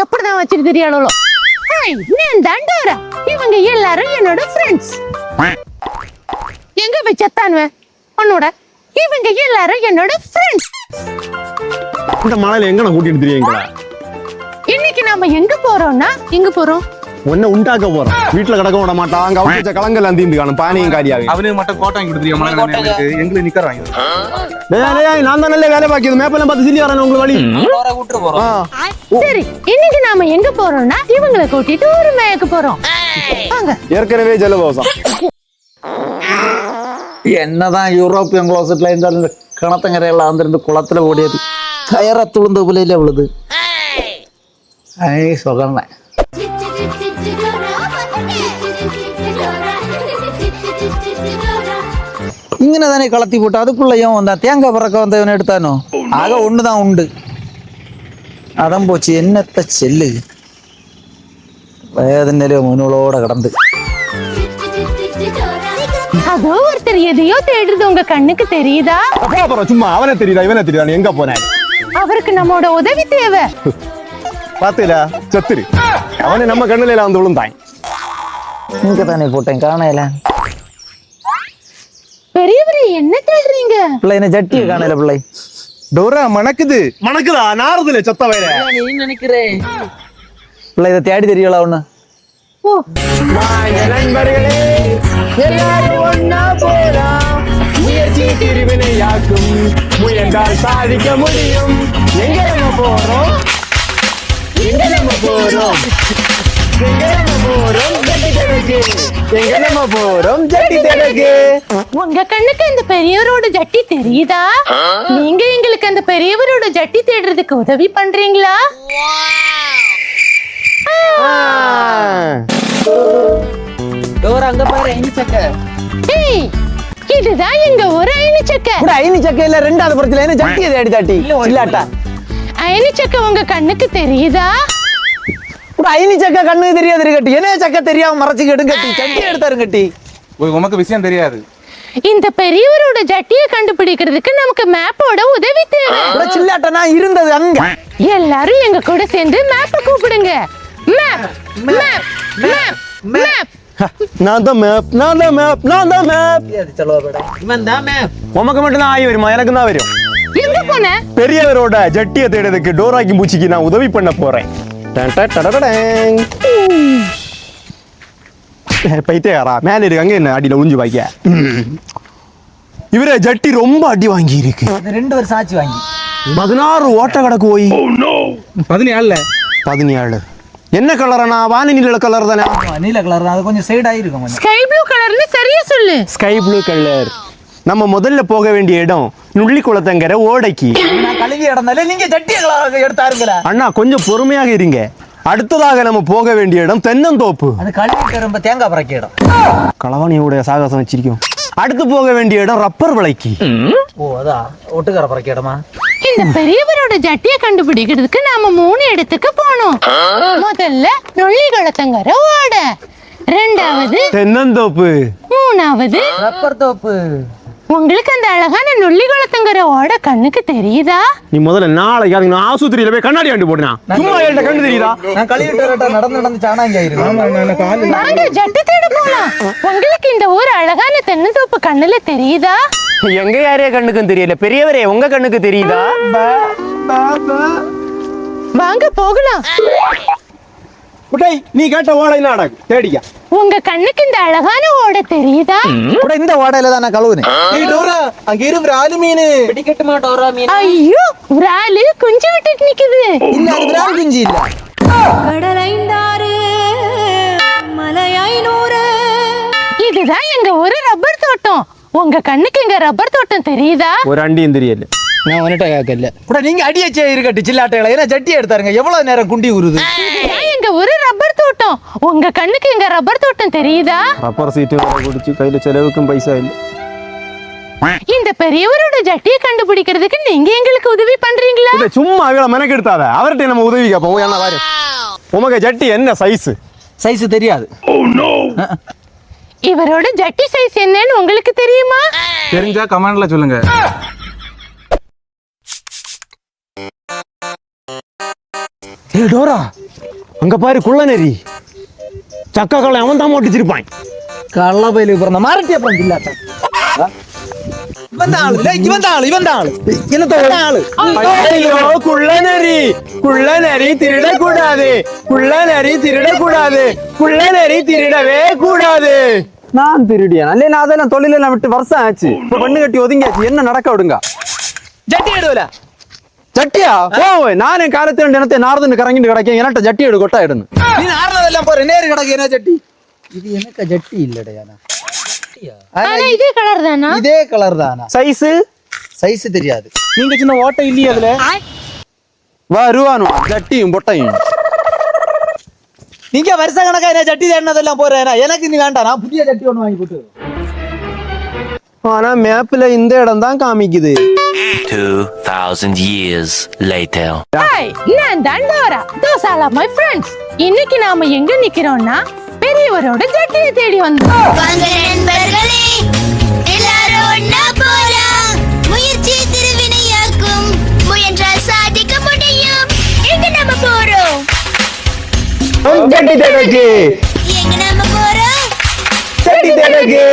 எப்படிதான் ஹாய் நான் தண்டோரா இவங்க எல்லாரும் என்னோட ஃப்ரெண்ட்ஸ் எங்க போய் செத்தானுவ? உன்னோட. இவங்க எல்லாரும் என்னோட ஃப்ரெண்ட்ஸ் இந்த மலையில எங்க நான் கூட்டிட்டு தெரியுங்களா? இன்னைக்கு நாம எங்க போறோம்னா எங்க போறோம்? உன்னை உண்டாக்க போறோம். வீட்டுல கிடக்க விட மாட்டான் அங்க அவங்க கலங்கல் அந்திந்து காணும். பானியும் காரியாவே. அவனுக்கு மட்டும் கோட்டை வாங்கி கொடுத்துருக்கீங்க மழை நேரத்துக்கு எங்களுக்கு. நிக்கிற வாங்கி டேய், டேய், நான் தான் நல்ல வேலை பாக்கியது மேப்பெல்லாம் பார்த்து சொல்லி வரேன் உங்களுக்கு வழி. விட்டு போறோம். சரி. இன்னைக்கு நாம எங்க போறோம்னா இவங்களை கூட்டிட்டு ஒரு மேய்க்க போறோம். வாங்க. ஏற்கனவே ஜலதோஷம். என்னதான் யூரோப்பியன் க்ளோசெட்ல இருந்தாலும் இந்த கிணத்தங்கரையெல்லாம் வந்துருந்து குளத்துல ஓடியது. கயற துளுந்த புலையில விழுது. ஐ சுகமே இங்கே தானே கலத்தி போட்டு அதுக்குள்ளேயும் அந்த தேங்காய் பறக்க வந்தவன் எடுத்தானோ ஆக ஒன்று தான் உண்டு அதான் போச்சு என்னத்த செல்லு வேதனையில முன்னோட கடந்து அதோ ஒருத்தர் எதையோ தேடுறது உங்க கண்ணுக்கு தெரியுதா அப்பா அப்புறம் சும்மா அவனே தெரியுதா இவனே தெரியுதா எங்க போனேன் அவருக்கு நம்மோட உதவி தேவை பாத்துல செத்துரு அவனே நம்ம கண்ணுல வந்து விழுந்தான் இங்கே தானே போட்டேன் காணையில பெரியவர் தேடுறீங்க பிள்ளை என்ன ஜட்டியை காணையில பிள்ளை. டோரா மணக்குது. மணக்குதா? நாரதுல செத்த வயல பிள்ளை இதை தேடி தெரியல ஒன்று ஓ. நண்பர்களே எல்லாரும் ஒன்னா போலாம் முயற்சி திருவினையாக்கும் முயன்றால் சாதிக்க முடியும். எங்க நம்ம போறோம்? எங்க நம்ம போறோம்? எங்க நம்ம போறோம்? ஜட்டி தனக்கு எங்க நம்ம போறோம்? ஜட்டி தனக்கு உங்க கண்ணுக்கு இந்த பெரியவரோட ஜட்டி தெரியுதா? நீங்க எங்களுக்கு அந்த பெரியவரோட ஜட்டி தேடுறதுக்கு உதவி பண்றீங்களா? டோர் அங்க பாரு ஐனி சக்க. ஏய், இதுதான் எங்க ஒரு அயனிச்சக்க கூட ஐனி சக்க இல்ல ரெண்டாவது படத்துல என்ன ஜட்டியை தேடி தாட்டி இல்லாட்டா அயனிச்சக்க உங்க கண்ணுக்கு தெரியுதா? கூட ஐனி சக்க கண்ணுக்கு தெரியாது கட்டி என்ன சக்க தெரியாம மறைச்சு கெடும் கட்டி சட்டி எடுத்தாரு கட்டி உமக்கு விஷயம் தெரியாது. இந்த பெரியவரோட ஜட்டியை கண்டுபிடிக்கிறதுக்கு நமக்கு மேப்போட உதவி தேவை. கூட சில்லாட்ட நான் இருந்தது அங்க. எல்லாரும் எங்க கூட சேர்ந்து மேப்ப கூப்பிடுங்க. மேப் மேப் மேப் மேப் நான் தான் மேப் நான் தான் மேப் நான் தான் மேப் இவன் தான் மேம் உமக்கு மட்டும் தான் ஆகி வருமா? எனக்கு தான் வரும். எங்க போன? பெரியவரோட ஜட்டியை தேடுறதுக்கு டோராக்கி பூச்சிக்கு நான் உதவி பண்ண போறேன். டடடடங். பைத்தியக்காரா மேல இருக்கு அங்க என்ன அடியில உழிஞ்சு பாய்க்க இவரே ஜட்டி ரொம்ப அடி வாங்கி இருக்கு ரெண்டு வருஷம் ஆச்சு வாங்கி. பதினாறு ஓட்ட கிடக்கு போய். பதினேழுல? பதினேழு. என்ன கலரனா வானி நீல கலர் தானே? நீல கலர் அது கொஞ்சம் சைடு ஆயிருக்கும் கொஞ்சம். ஸ்கை ப்ளூ கலர்னு சரியா சொல்லு. ஸ்கை ப்ளூ கலர் நம்ம முதல்ல போக வேண்டிய இடம் நுள்ளி குளத்தங்கரை ஓடைக்கு. நான் கழுவி இடந்தாலே நீங்க ஜட்டியை எடுத்தாருங்களா. அண்ணா கொஞ்சம் பொறுமையாக இருங்க. அடுத்ததாக நம்ம போக வேண்டிய இடம் தென்னந்தோப்பு. அது கழுவி ரொம்ப தேங்காய் பறக்க இடம். களவாணியோட சாகசம் வச்சிருக்கோம். அடுத்து போக வேண்டிய இடம் ரப்பர் விலைக்கு. ஓ அதான் ஒட்டுக்கார பறக்க இடமா? இந்த பெரியவரோட ஜட்டியை கண்டுபிடிக்கிறதுக்கு நாம மூணு இடத்துக்கு போனோம். முதல்ல நொள்ளி குளத்தங்கர ஓட. ரெண்டாவது தென்னந்தோப்பு. மூணாவது ரப்பர் தோப்பு. உங்களுக்கு அந்த அழகான நொள்ளி குளத்தங்கர ஓட கண்ணுக்கு தெரியுதா? நீ முதல்ல நாளைக்கு அதுக்கு நான் ஆஸ்பத்திரியில போய் கண்ணாடி ஆண்டு போடுனா சும்மா என்கிட்ட கண்டு தெரியுதா? நான் கழுவிட்டு நடந்து நடந்து சாணாங்கி ஆயிருக்கு வாங்க ஜட்டு தேட போலாம். உங்களுக்கு இந்த ஊர் அழகான தென்னந்தோப்பு கண்ணுல தெரியுதா? எங்க யாரைய கண்ணுக்கும் தெரியல? பெரியவரே உங்க கண்ணுக்கு தெரியுதா? வாங்க போகலாம். குட்டை நீ கேட்ட ஓடை நாடகம் தேடிக்க. உங்க கண்ணுக்கு இந்த அழகான ஓட தெரியுதா? கூட இந்த ஓடையில தான் நான் கழுவுனேன். அங்க இருக்கிற ஆளு மீன். ஐயோ ஒரு ஆளு குஞ்சு விட்டுட்டு நிக்குது. இல்ல அது விரால் குஞ்சு இல்ல. கடலைந்தாறு மலையாயினூறு இதுதான் எங்க ஒரு ரப்பர் தோட்டம். உங்க கண்ணுக்கு இங்க ரப்பர் தோட்டம் தெரியுதா? ஒரு அண்டியும் தெரியல. நான் வந்துட்ட கேட்கல. கூட நீங்க அடியச்சே இருக்கட்டு சில்லாட்டைகளை. ஏன்னா ஜட்டி எடுத்தாருங்க. எவ்வளவு நேரம் குண்டி உருது எங்க ஒரு ரப்பர் தோட்டம். உங்க கண்ணுக்கு இங்க ரப்பர் தோட்டம் தெரியுதா? ரப்பர் சீட்டு வர குடிச்சு கையில செலவுக்கும் பைசா இல்ல. இந்த பெரியவரோட ஜட்டியை கண்டுபிடிக்கிறதுக்கு நீங்க எங்களுக்கு உதவி பண்றீங்களா? சும்மா இவ்வளவு மெனக்கெடுத்தாத. அவர்கிட்ட நம்ம உதவி கேட்போம். என்ன வாரு உமக்கு ஜட்டி என்ன சைஸ் சைஸ் தெரியாது. இவரோட ஜட்டி சைஸ் என்னன்னு உங்களுக்கு தெரியுமா? தெரிஞ்சா கமெண்ட்ல சொல்லுங்க. ஏ டோரா அங்க பாரு குள்ள நெறி சக்கா கள்ள அவன் தான் ஓட்டிச்சிருப்பான் கள்ள பயில பிறந்த மாரட்டியா பிறந்த இல்லாத இவன் தான் ஆளு. இவன் தான் ஆளு இவன் தான் ஆளு. என்னத்த ஆளு. ஐயோ குள்ள நெறி குள்ள நெறி திருடக்கூடாது. குள்ள நெறி திருடக்கூடாது குள்ள நெறி திருடவே என்ன நடக்க விடுங்க? ஜட்டியா ஓ நான் என் காலத்துல தினத்தை நார்துன்னு கறங்கிட்டு கிடக்கேன் என்கிட்ட ஜட்டி எடு கொட்டா எடுன்னு നീ നാറുന്നതെല്ലാം പോരെ നേര് കിടക്കുന്ന ജട്ടി ഇത് എനക്ക് ജട്ടി ഇല്ലട ഞാനാ ஆனா இதே கலர் தானா ഇതേ കളർ താനാ சைஸு സൈസ് தெரியாது நீங்க சின்ன ஓட்டை இல்லையே அதுல வருவானு ஜட்டியும் பொட்டையும் நீங்க வருஷ கணக்கா என்ன ஜட்டி தேடினதெல்லாம் போறேன் எனக்கு நீ வேண்டாம் நான் புதிய ஜட்டி ஒன்று வாங்கி போட்டு ஆனா மேப்ல இந்த இடம் தான் காமிக்குது 2,000 years later. ஹாய் நான் தான் Dora those are my friends இன்னைக்கு நாம எங்க நிக்கிறோம்னா பெரியவரோட ஜட்டியை தேடி வந்தோம். வாங்க நண்பர்களே எல்லாரும் ஒன்னா போலாம். முயற்சி திருவினையாக்கும். முயன்றால் சாதிக்க முடியும். எங்க நம்ம போறோம்? ஜட்டி தேடக்கு. எங்க நம்ம போறோம்? ஜட்டி தேடக்கு.